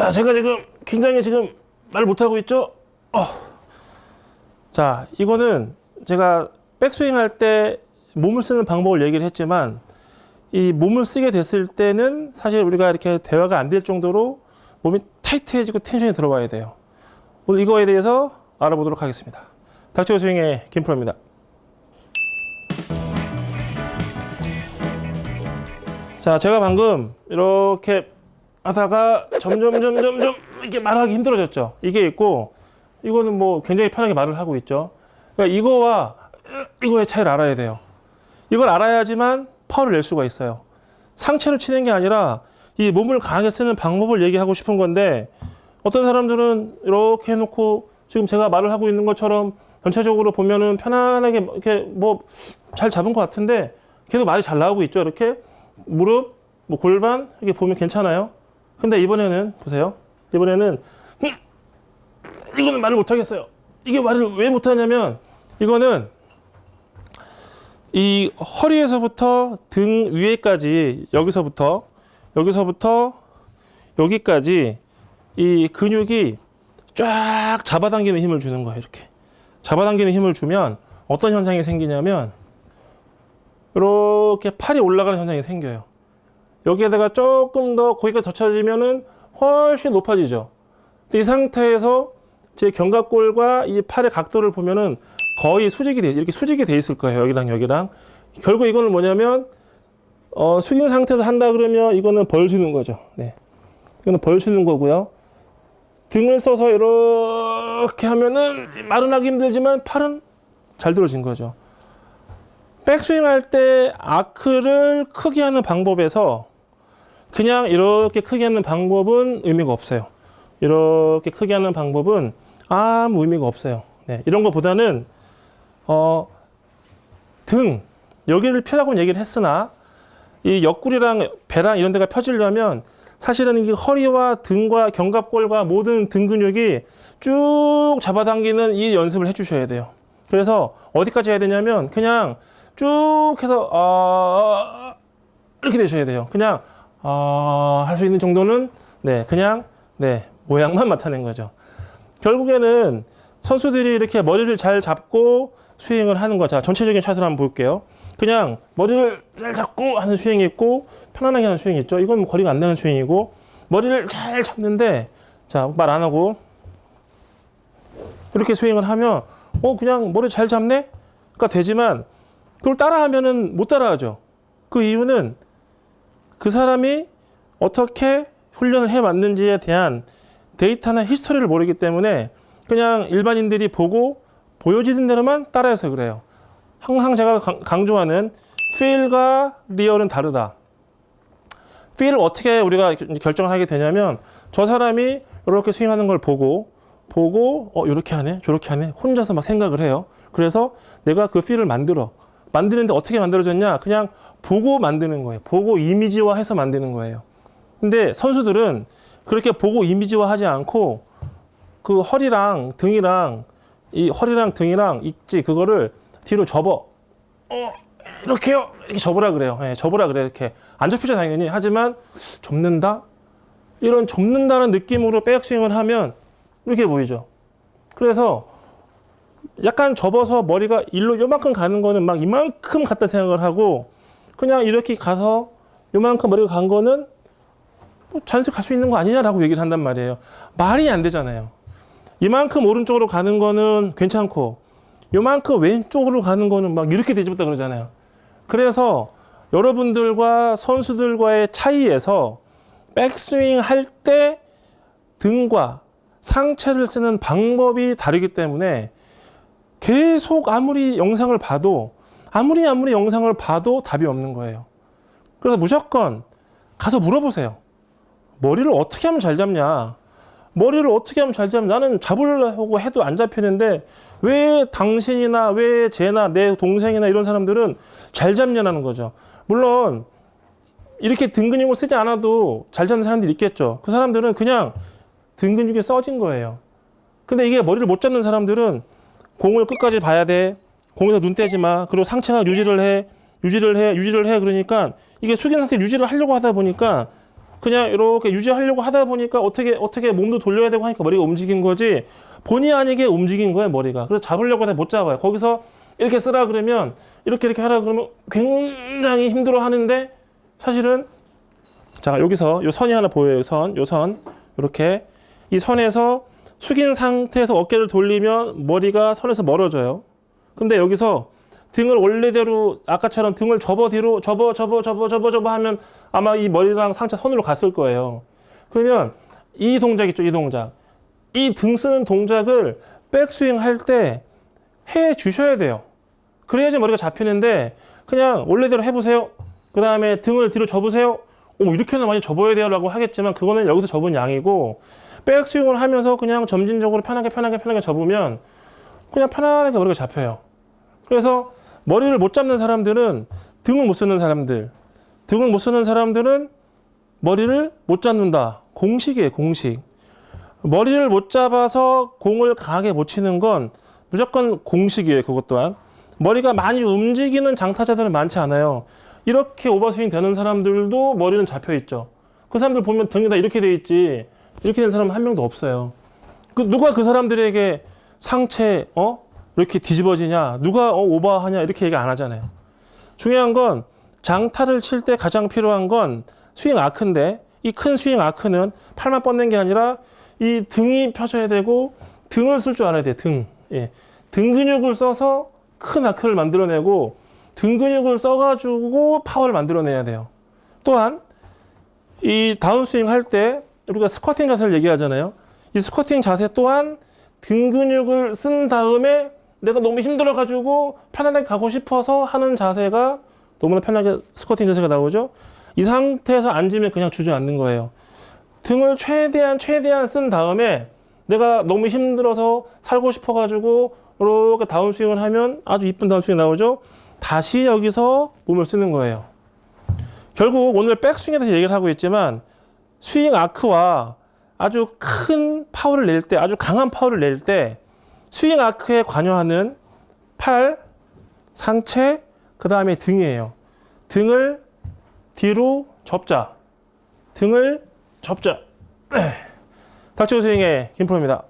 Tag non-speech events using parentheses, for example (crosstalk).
자, 제가 지금 굉장히 지금 말 못하고 있죠? 어. 자, 이거는 제가 백스윙 할 때 몸을 쓰는 방법을 얘기를 했지만 이 몸을 쓰게 됐을 때는 사실 우리가 이렇게 대화가 안 될 정도로 몸이 타이트해지고 텐션이 들어와야 돼요. 오늘 이거에 대해서 알아보도록 하겠습니다. 닥쳐 스윙의 김프로입니다. 자, 제가 방금 이렇게 하다가 점점 점점 점 이렇게 말하기 힘들어졌죠. 이게 있고 이거는 뭐 굉장히 편하게 말을 하고 있죠. 그러니까 이거와 이거의 차이를 알아야 돼요. 이걸 알아야지만 파워를 낼 수가 있어요. 상체로 치는 게 아니라 이 몸을 강하게 쓰는 방법을 얘기하고 싶은 건데 어떤 사람들은 이렇게 해놓고 지금 제가 말을 하고 있는 것처럼 전체적으로 보면은 편안하게 이렇게 뭐 잘 잡은 것 같은데 계속 말이 잘 나오고 있죠. 이렇게 무릎, 뭐 골반 이렇게 보면 괜찮아요. 근데 이번에는 보세요. 이번에는 음, 이거는 말을 못 하겠어요. 이게 말을 왜 못 하냐면 이거는 이 허리에서부터 등 위에까지 여기서부터 여기서부터 여기까지 이 근육이 쫙 잡아당기는 힘을 주는 거예요. 이렇게 잡아당기는 힘을 주면 어떤 현상이 생기냐면 이렇게 팔이 올라가는 현상이 생겨요. 여기에다가 조금 더 고기가 젖혀지면은 훨씬 높아지죠. 이 상태에서 제 견갑골과 이 팔의 각도를 보면은 거의 수직이 돼 이렇게 수직이 돼 있을 거예요. 여기랑 여기랑. 결국 이거는 뭐냐면 어, 숙인 상태에서 한다 그러면 이거는 벌주는 거죠. 네. 이거는 벌주는 거고요. 등을 써서 이렇게 하면은 말은 하기 힘들지만 팔은 잘 들어진 거죠. 백스윙 할 때 아크를 크게 하는 방법에서 그냥 이렇게 크게 하는 방법은 의미가 없어요. 이렇게 크게 하는 방법은 아무 의미가 없어요. 네, 이런 것보다는 어, 등 여기를 펴라고 얘기를 했으나 이 옆구리랑 배랑 이런 데가 펴지려면 사실은 이 허리와 등과 견갑골과 모든 등 근육이 쭉 잡아당기는 이 연습을 해주셔야 돼요. 그래서 어디까지 해야 되냐면 그냥 쭉 해서 아 이렇게 되셔야 돼요. 그냥 아할수 있는 정도는 네 그냥 네 모양만 맡아낸 거죠. 결국에는 선수들이 이렇게 머리를 잘 잡고 스윙을 하는 거. 자 전체적인 샷을 한번 볼게요. 그냥 머리를 잘 잡고 하는 스윙이 있고 편안하게 하는 스윙이 있죠. 이건 뭐 거리가 안 나는 스윙이고 머리를 잘 잡는데 자 말 안 하고 이렇게 스윙을 하면 어 그냥 머리 잘 잡네 가 되지만 그걸 따라하면은 못 따라하죠. 그 이유는 그 사람이 어떻게 훈련을 해 왔는지에 대한 데이터나 히스토리를 모르기 때문에 그냥 일반인들이 보고 보여지는 대로만 따라해서 그래요. 항상 제가 강- 강조하는 feel과 리얼은 다르다. feel을 어떻게 우리가 결정을 하게 되냐면 저 사람이 이렇게 스윙하는 걸 보고 보고 어 이렇게 하네 저렇게 하네 혼자서 막 생각을 해요. 그래서 내가 그 feel을 만들어 만드는데 어떻게 만들어졌냐 그냥 보고 만드는 거예요. 보고 이미지화 해서 만드는 거예요. 근데 선수들은 그렇게 보고 이미지화 하지 않고 그 허리랑 등이랑 이 허리랑 등이랑 있지 그거를 뒤로 접어. 어 이렇게요 이렇게 접으라 그래요. 예, 접으라 그래 이렇게 안 접히죠 당연히 하지만 접는다 이런 접는다는 느낌으로 백스윙을 하면 이렇게 보이죠. 그래서 약간 접어서 머리가 일로 요만큼 가는 거는 막 이만큼 갔다 생각을 하고 그냥 이렇게 가서 요만큼 머리가 간 거는 뭐 자연스럽게 갈 수 있는 거 아니냐라고 얘기를 한단 말이에요. 말이 안 되잖아요. 이만큼 오른쪽으로 가는 거는 괜찮고 요만큼 왼쪽으로 가는 거는 막 이렇게 되집었다 그러잖아요. 그래서 여러분들과 선수들과의 차이에서 백스윙 할 때 등과 상체를 쓰는 방법이 다르기 때문에 계속 아무리 영상을 봐도 아무리 아무리 영상을 봐도 답이 없는 거예요. 그래서 무조건 가서 물어보세요. 머리를 어떻게 하면 잘 잡냐? 머리를 어떻게 하면 잘 잡냐? 나는 잡으려고 해도 안 잡히는데 왜 당신이나 왜 쟤나 내 동생이나 이런 사람들은 잘 잡냐는 거죠. 물론 이렇게 등 근육을 쓰지 않아도 잘 잡는 사람들이 있겠죠. 그 사람들은 그냥 등 근육이 써진 거예요. 근데 이게 머리를 못 잡는 사람들은 공을 끝까지 봐야 돼. 공에서 눈 떼지 마. 그리고 상체가 유지를 해. 유지를 해. 유지를 해. 그러니까 이게 숙인 상태 유지를 하려고 하다 보니까 그냥 이렇게 유지하려고 하다 보니까 어떻게 어떻게 몸도 돌려야 되고 하니까 머리가 움직인 거지 본의 아니게 움직인 거예요 머리가 그래서 잡으려고 해도 못 잡아요 거기서 이렇게 쓰라 그러면 이렇게 이렇게 하라 그러면 굉장히 힘들어 하는데 사실은 자 여기서 요 선이 하나 보여요 선 요선 이렇게 이 선에서 숙인 상태에서 어깨를 돌리면 머리가 선에서 멀어져요 근데 여기서 등을 원래대로 아까처럼 등을 접어 뒤로 접어 접어 접어 접어 접어 하면 아마 이 머리랑 상체 선으로 갔을 거예요. 그러면 이 동작 있죠, 이 동작. 이 등 쓰는 동작을 백스윙 할 때 해 주셔야 돼요. 그래야지 머리가 잡히는데 그냥 원래대로 해보세요. 그 다음에 등을 뒤로 접으세요. 오 이렇게는 많이 접어야 돼요라고 하겠지만 그거는 여기서 접은 양이고 백 스윙을 하면서 그냥 점진적으로 편하게 편하게 편하게 접으면 그냥 편안하게 머리가 잡혀요. 그래서 머리를 못 잡는 사람들은 등을 못 쓰는 사람들, 등을 못 쓰는 사람들은 머리를 못 잡는다. 공식이에요, 공식. 머리를 못 잡아서 공을 강하게 못 치는 건 무조건 공식이에요, 그것 또한. 머리가 많이 움직이는 장타자들은 많지 않아요. 이렇게 오버스윙 되는 사람들도 머리는 잡혀 있죠. 그 사람들 보면 등이 다 이렇게 돼 있지. 이렇게 된 사람은 한 명도 없어요. 그 누가 그 사람들에게 상체 어 이렇게 뒤집어지냐, 누가 어, 오버하냐 이렇게 얘기 안 하잖아요. 중요한 건 장타를 칠 때 가장 필요한 건 스윙 아크인데 이 큰 스윙 아크는 팔만 뻗는 게 아니라 이 등이 펴져야 되고 등을 쓸 줄 알아야 돼. 등. 예. 등 근육을 써서 큰 아크를 만들어내고 등 근육을 써가지고 파워를 만들어내야 돼요. 또한 이 다운스윙 할 때 우리가 스쿼팅 자세를 얘기하잖아요. 이 스쿼팅 자세 또한 등 근육을 쓴 다음에 내가 너무 힘들어가지고 편안하게 가고 싶어서 하는 자세가 너무나 편하게 스쿼팅 자세가 나오죠. 이 상태에서 앉으면 그냥 주저앉는 거예요. 등을 최대한 최대한 쓴 다음에 내가 너무 힘들어서 살고 싶어가지고 이렇게 다운스윙을 하면 아주 이쁜 다운스윙 나오죠. 다시 여기서 몸을 쓰는 거예요. 결국 오늘 백스윙에 대해서 얘기를 하고 있지만 스윙 아크와 아주 큰 파워를 낼 때, 아주 강한 파워를 낼 때 스윙 아크에 관여하는 팔, 상체, 그 다음에 등이에요. 등을 뒤로 접자. 등을 접자. (clears throat) 닥치고 스윙의 김프로입니다.